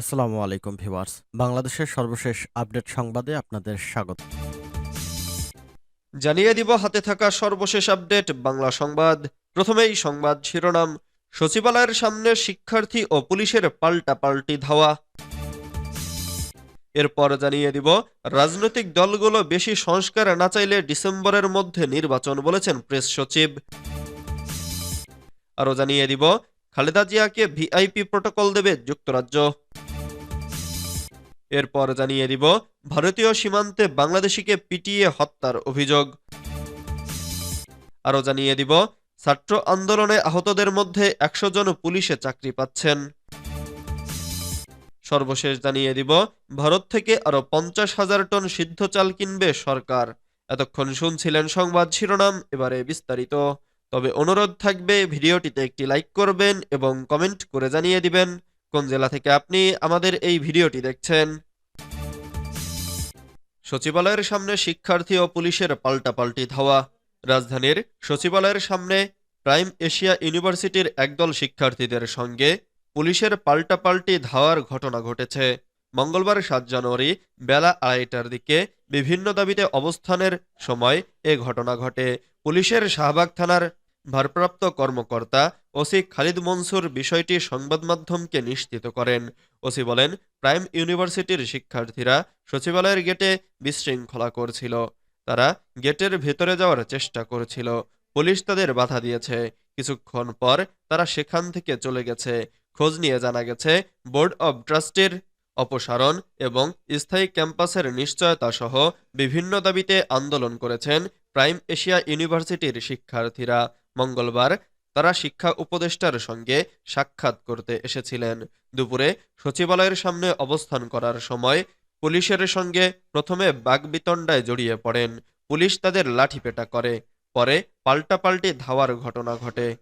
আসসালামু আলাইকুম ভিউয়ার্স। বাংলাদেশের সর্বশেষ আপডেট সংবাদে আপনাদের স্বাগত। জানিয়ে দিব, হাতে থাকা সর্বশেষ আপডেট, বাংলা সংবাদ। প্রথমেই সংবাদ শিরোনাম, সচিবালয়ের সামনে শিক্ষার্থী ও পুলিশের পাল্টা পাল্টি ধাওয়া। এরপর জানিয়ে দিব, রাজনৈতিক দলগুলো বেশি সংস্কার না চাইলে ডিসেম্বরের মধ্যে নির্বাচন বলেছেন প্রেস সচিব। আরও জানিয়ে দিব খালেদা জিয়াকে ভিআইপি প্রটোকল দেবে যুক্তরাজ্য। এরপর জানিয়ে দিব, ভারতীয় সীমান্তে বাংলাদেশিকে পিটিয়ে হত্যার অভিযোগ। আরও জানিয়ে দিব, ছাত্র আন্দোলনে আহতদের মধ্যে একশো জন পুলিশে চাকরি পাচ্ছেন। সর্বশেষ জানিয়ে দিব, ভারত থেকে আরও পঞ্চাশ হাজার টন সিদ্ধ চাল কিনবে সরকার। এতক্ষণ শুনছিলেন সংবাদ শিরোনাম, এবারে বিস্তারিত। তবে অনুরোধ থাকবে ভিডিওটিতে একটি লাইক করবেন এবং কমেন্ট করে জানিয়ে দিবেন কোন জেলা থেকে আপনি আমাদের এই ভিডিওটি দেখছেন। সচিবালয়ের সামনে শিক্ষার্থী ও পুলিশের পাল্টাপাল্টি ধাওয়া। রাজধানীর সচিবালয়ের সামনে প্রাইম এশিয়া ইউনিভার্সিটির একদল শিক্ষার্থীদের সঙ্গে পুলিশের পাল্টাপাল্টি ধাওয়ার ঘটনা ঘটেছে। মঙ্গলবার সাত জানুয়ারি বেলা আড়াইটার দিকে বিভিন্ন দাবিতে অবস্থানের সময় এ ঘটনা ঘটে। পুলিশের শাহবাগ থানার ভারপ্রাপ্ত কর্মকর্তা ওসি খালিদ মনসুর বিষয়টি সংবাদ মাধ্যমকে নিশ্চিত করেন। ওসি বলেন, প্রাইম ইউনিভার্সিটির শিক্ষার্থীরা সচিবালয়ের গেটে বিশৃঙ্খলা করছিল। তারা গেটের ভেতরে যাওয়ার চেষ্টা করছিল। পুলিশ তাদের বাধা দিয়েছে। কিছুক্ষণ পর তারা সেখান থেকে চলে গেছে। খোঁজ নিয়ে জানা গেছে, বোর্ড অব ট্রাস্টের অপসারণ এবং স্থায়ী ক্যাম্পাসের নিশ্চয়তা সহ বিভিন্ন দাবিতে আন্দোলন করেছেন প্রাইম এশিয়া ইউনিভার্সিটির শিক্ষার্থীরা। মঙ্গলবার তারা শিক্ষা উপদেষ্টার সঙ্গে সাক্ষাৎ করতে এসেছিলেন। দুপুরে সচিবালয়ের সামনে অবস্থান করার সময় পুলিশের সঙ্গে প্রথমে বাগবিতণ্ডায় জড়িয়ে পড়েন। পুলিশ তাদের লাঠিপেটা করে, পরে পাল্টাপাল্টি ধাওয়ার ঘটনা ঘটে।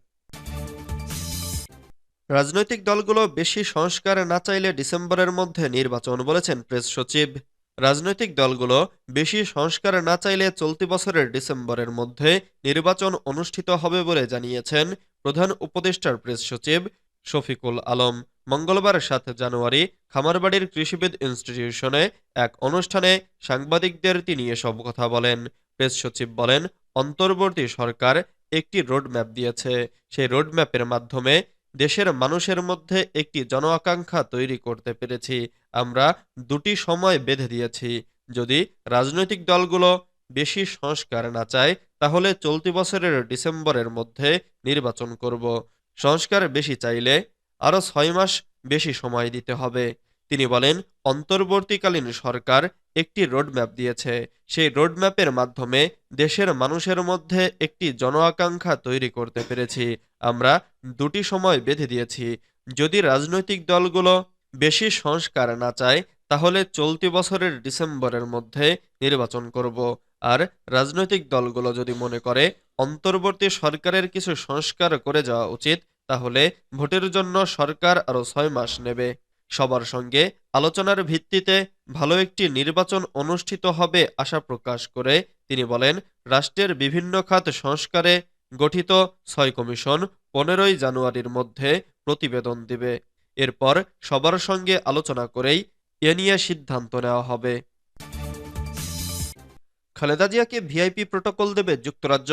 রাজনৈতিক দলগুলো বেশি সংস্কার না চাইলে ডিসেম্বরের মধ্যে নির্বাচন বলেছেন প্রেস সচিব। রাজনৈতিক দলগুলো বেশি সংস্কার না চাইলে চলতি বছরের ডিসেম্বরের মধ্যে নির্বাচন অনুষ্ঠিত হবে বলে জানিয়েছেন প্রধান উপদেষ্টার প্রেস সচিব শফিকুল আলম। মঙ্গলবার সাত জানুয়ারি খামারবাড়ির কৃষিবিদ ইনস্টিটিউশনে এক অনুষ্ঠানে সাংবাদিকদের তিনি এসব কথা বলেন। প্রেস সচিব বলেন, অন্তর্বর্তী সরকার একটি রোডম্যাপ দিয়েছে। সেই রোডম্যাপের মাধ্যমে দেশের মানুষের মধ্যে একটি জন আকাঙ্ক্ষা তৈরি করতে পেরেছি। আমরা দুটি সময় বেঁধে দিয়েছি। যদি রাজনৈতিক দলগুলো বেশি সংস্কার না চায়, তাহলে চলতি বছরের ডিসেম্বরের মধ্যে নির্বাচন করব। সংস্কার বেশি চাইলে আরও ছয় মাস বেশি সময় দিতে হবে। তিনি বলেন, অন্তর্বর্তীকালীন সরকার একটি রোডম্যাপ দিয়েছে। সেই রোডম্যাপের মাধ্যমে দেশের মানুষের মধ্যে একটি জন আকাঙ্ক্ষা তৈরি করতে পেরেছি। আমরা দুটি সময় বেঁধে দিয়েছি। যদি রাজনৈতিক দলগুলো বেশি সংস্কার না চায়, তাহলে চলতি বছরের ডিসেম্বরের মধ্যে নির্বাচন করব। আর রাজনৈতিক দলগুলো যদি মনে করে অন্তর্বর্তী সরকারের কিছু সংস্কার করে যাওয়া উচিত, তাহলে ভোটের জন্য সরকার আরও ছয় মাস নেবে। সবার সঙ্গে আলোচনার ভিত্তিতে ভালো একটি নির্বাচন অনুষ্ঠিত হবে আশা প্রকাশ করে তিনি বলেন, রাষ্ট্রের বিভিন্ন খাত সংস্কারে গঠিত ছয় কমিশন পনেরোই জানুয়ারির মধ্যে প্রতিবেদন দিবে। এরপর সবার সঙ্গে আলোচনা করেই এ নিয়ে সিদ্ধান্ত নেওয়া হবে। খালেদা জিয়াকে ভিআইপি প্রোটোকল দেবে যুক্তরাজ্য।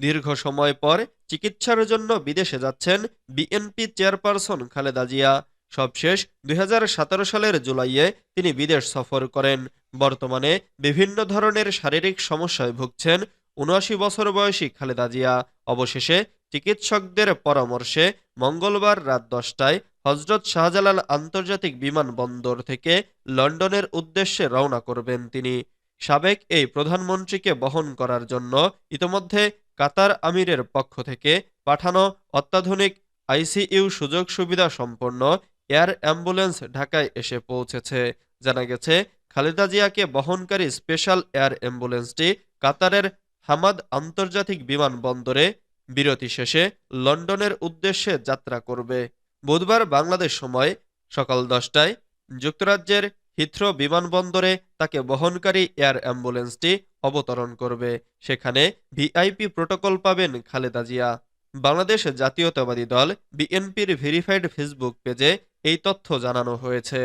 দীর্ঘ সময় পর চিকিৎসার জন্য বিদেশে যাচ্ছেন বিএনপি চেয়ারপারসন খালেদা জিয়া। সবশেষ দুই হাজার সতেরো সালের জুলাইয়ে তিনি বিদেশ সফর করেন। বর্তমানে বিভিন্ন ধরনের শারীরিক সমস্যায় ভুগছেন উনআশি বছর বয়সী খালেদা জিয়া। অবশেষে চিকিৎসকদের পরামর্শে মঙ্গলবার রাত দশটায় হজরত শাহজালাল আন্তর্জাতিক বিমানবন্দর থেকে লন্ডনের উদ্দেশ্যে রওনা করবেন তিনি। সাবেক এই প্রধানমন্ত্রীকে বহন করার জন্য ইতোমধ্যে কাতার আমিরের পক্ষ থেকে পাঠানো অত্যাধুনিক আইসিইউ সুযোগ সুবিধা সম্পন্ন এয়ার অ্যাম্বুলেন্স ঢাকায় এসে পৌঁছেছে। জানা গেছে, খালেদা জিয়াকে বহনকারী স্পেশাল এয়ার অ্যাম্বুলেন্সটি কাতারের হামাদ আন্তর্জাতিক বিমানবন্দরে বিরতি শেষে লন্ডনের উদ্দেশ্যে যাত্রা করবে। বুধবার বাংলাদেশ সময় সকাল দশটায় যুক্তরাজ্যের হিথ্রো বিমানবন্দরে তাকে বহনকারী এয়ার অ্যাম্বুলেন্সটি অবতরণ করবে। সেখানে ভিআইপি প্রোটোকল পাবেন খালেদা জিয়া। বাংলাদেশ জাতীয়তাবাদী দল বিএনপির ভেরিফাইড ফেসবুক পেজে এই তথ্য জানানো হয়েছে।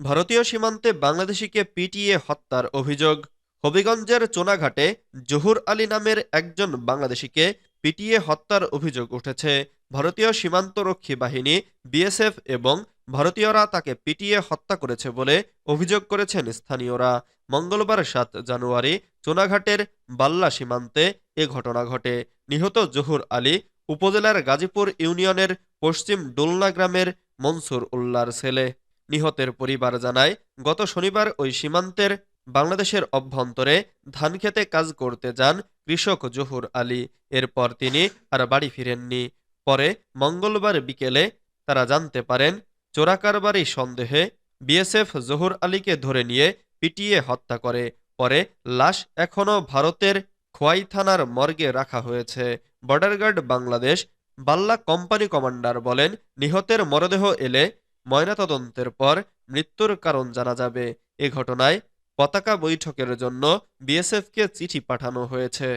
ভারতীয় সীমান্তে বাংলাদেশিকে পিটিএ হত্যার অভিযোগ। হবিগঞ্জের চোনাঘাটে জহুর আলী নামের একজন বাংলাদেশিকে পিটিয়ে হত্যার অভিযোগ উঠেছে। ভারতীয় সীমান্তরক্ষী বাহিনী, বিএসএফ এবং ভারতীয়রা তাকে পিটিয়ে হত্যা করেছে বলে অভিযোগ করেছেন স্থানীয়রা। মঙ্গলবার সাত জানুয়ারি চোনাঘাটের বাল্লা সীমান্তে এ ঘটনা ঘটে। নিহত জহুর আলী উপজেলার গাজীপুর ইউনিয়নের পশ্চিম ডোলনা গ্রামের মনসুর উল্লার ছেলে। নিহতের পরিবার জানায়, গত শনিবার ওই সীমান্তের বাংলাদেশের অভ্যন্তরে ধান খেতে কাজ করতে যান কৃষক জহুর আলী। এরপর তিনি আর বাড়ি ফিরেননি। পরে মঙ্গলবার বিকেলে তারা জানতে পারেন চোরাকারবারি সন্দেহে বিএসএফ জহুর আলীকে ধরে নিয়ে পিটিয়ে হত্যা করে। পরে লাশ এখনও ভারতের খোয়াই থানার মর্গে রাখা হয়েছে। Border guard Bangladesh Balla company commander বলেন, নিহতের মরদেহ এলে ময়নাতদন্তের পর মৃত্যুর কারণ জানা যাবে। এ ঘটনায় পতাকা বৈঠকের জন্য বিএসএফকে চিঠি পাঠানো হয়েছে।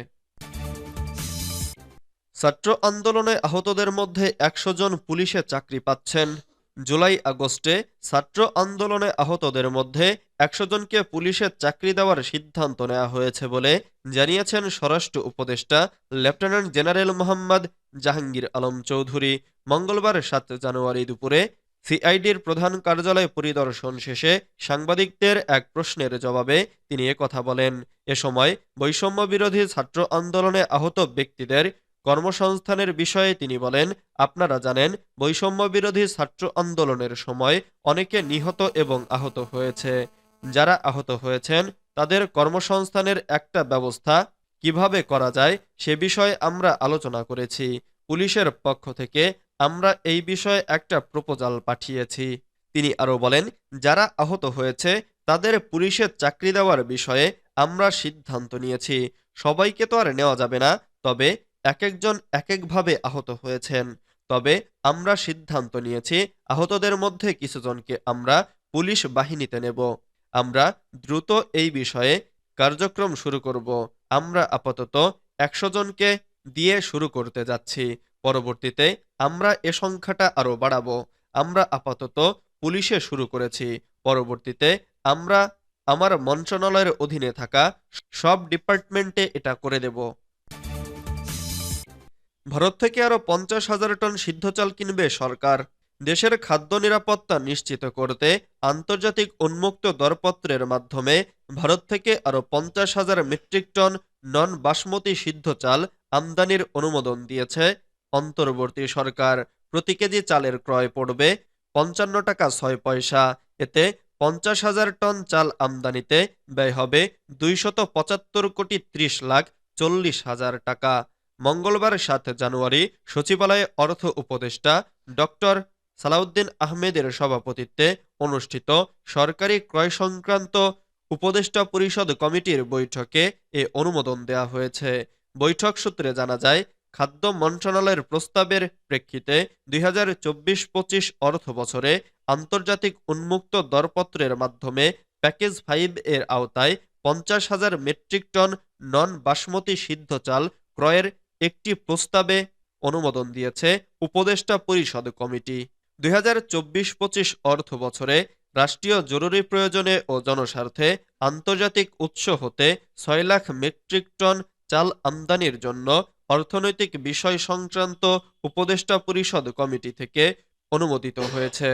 ছাত্র আন্দোলনে আহতদের মধ্যে একশো জন পুলিশে চাকরি পাচ্ছেন। জুলাই আগস্টে ছাত্র আন্দোলনে আহতদের মধ্যে একশো জনকে পুলিশের চাকরি দেওয়ার সিদ্ধান্ত নেওয়া হয়েছে বলে জানিয়েছেন স্বরাষ্ট্র উপদেষ্টা লেফটেন্যান্ট জেনারেল মোহাম্মদ জাহাঙ্গীর আলম চৌধুরী। মঙ্গলবার সাত জানুয়ারি দুপুরে সিআইডির প্রধান কার্যালয় পরিদর্শন শেষে সাংবাদিকদের এক প্রশ্নের জবাবে তিনি কথা বলেন। এ সময় বৈষম্য বিরোধী ছাত্র আন্দোলনে আহত ব্যক্তিদের কর্মসংস্থানের বিষয়ে তিনি বলেন, আপনারা জানেন বৈষম্য বিরোধী ছাত্র আন্দোলনের সময় অনেকে নিহত এবং আহত হয়েছে। যারা আহত হয়েছেন, তাদের কর্মসংস্থানের একটা ব্যবস্থা কীভাবে করা যায় সে বিষয়ে আমরা আলোচনা করেছি। পুলিশের পক্ষ থেকে আমরা এই বিষয়ে একটা প্রপোজাল পাঠিয়েছি। তিনি আরও বলেন, যারা আহত হয়েছে, তাদের পুলিশের চাকরি দেওয়ার বিষয়ে আমরা সিদ্ধান্ত নিয়েছি। সবাইকে তো আর নেওয়া যাবে না, তবে এক একজন এক একভাবে আহত হয়েছেন। তবে আমরা সিদ্ধান্ত নিয়েছি, আহতদের মধ্যে কিছুজনকে আমরা পুলিশ বাহিনীতে নেব। আমরা দ্রুত এই বিষয়ে কার্যক্রম শুরু করব। আমরা আপাতত একশো জনকে দিয়ে শুরু করতে যাচ্ছি। পরবর্তীতে আমরা এ সংখ্যাটা আরও বাড়াবো। আমরা আপাতত পুলিশে শুরু করেছি। পরবর্তীতে আমরা আমার মন্ত্রণালয়ের অধীনে থাকা সব ডিপার্টমেন্টে এটা করে দেব। ভারত থেকে আরও পঞ্চাশ হাজার টন সিদ্ধ চাল কিনবে সরকার। দেশের খাদ্য নিরাপত্তা নিশ্চিত করতে আন্তর্জাতিক উন্মুক্ত দরপত্রের মাধ্যমে ভারত থেকে আরও পঞ্চাশ হাজার মেট্রিক টন নন বাসমতি সিদ্ধ চাল আমদানির অনুমোদন দিয়েছে অন্তর্বর্তী সরকার। প্রতি কেজি চালের ক্রয় পড়বে পঞ্চান্ন টাকা ছয় পয়সা। এতে পঞ্চাশ হাজার টন চাল আমদানিতে ব্যয় হবে দুইশত পঁচাত্তর কোটি ত্রিশ লাখ চল্লিশ হাজার টাকা। মঙ্গলবার সাত জানুয়ারি সচিবালয়ে অর্থ উপদেষ্টা ডক্টর সালাউদ্দিন আহমেদের সভাপতিত্বে অনুষ্ঠিত সরকারি ক্রয় সংক্রান্ত উপদেষ্টা পরিষদ কমিটির বৈঠকে এ অনুমোদন দেওয়া হয়েছে। বৈঠক সূত্রে জানা যায়, খাদ্য মন্ত্রণালয়ের প্রস্তাবের প্রেক্ষিতে দুই হাজার চব্বিশ পঁচিশ অর্থ বছরে আন্তর্জাতিক উন্মুক্ত দরপত্রের মাধ্যমে প্যাকেজ ফাইভ এর আওতায় পঞ্চাশ হাজার মেট্রিক টন নন বাসমতি সিদ্ধ চাল ক্রয়ের একটি প্রস্তাবে অনুমোদন দিয়েছে উপদেষ্টা পরিষদ কমিটি। দুই হাজার চব্বিশ পঁচিশ অর্থ বছরে রাষ্ট্রীয় জরুরি প্রয়োজনে ও জনস্বার্থে আন্তর্জাতিক উৎস হতে ছয় লাখ মেট্রিক টন চাল আমদানির জন্য অর্থনৈতিক বিষয় সংক্রান্ত উপদেষ্টা পরিষদ কমিটি থেকে অনুমোদিত হয়েছে।